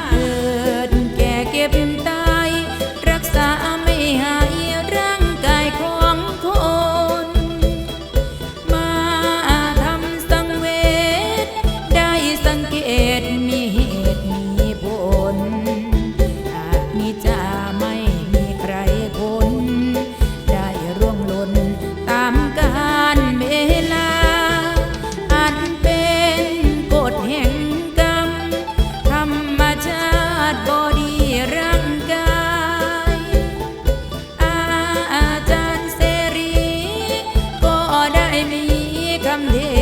รัพย์ ไม่มีคำเดีย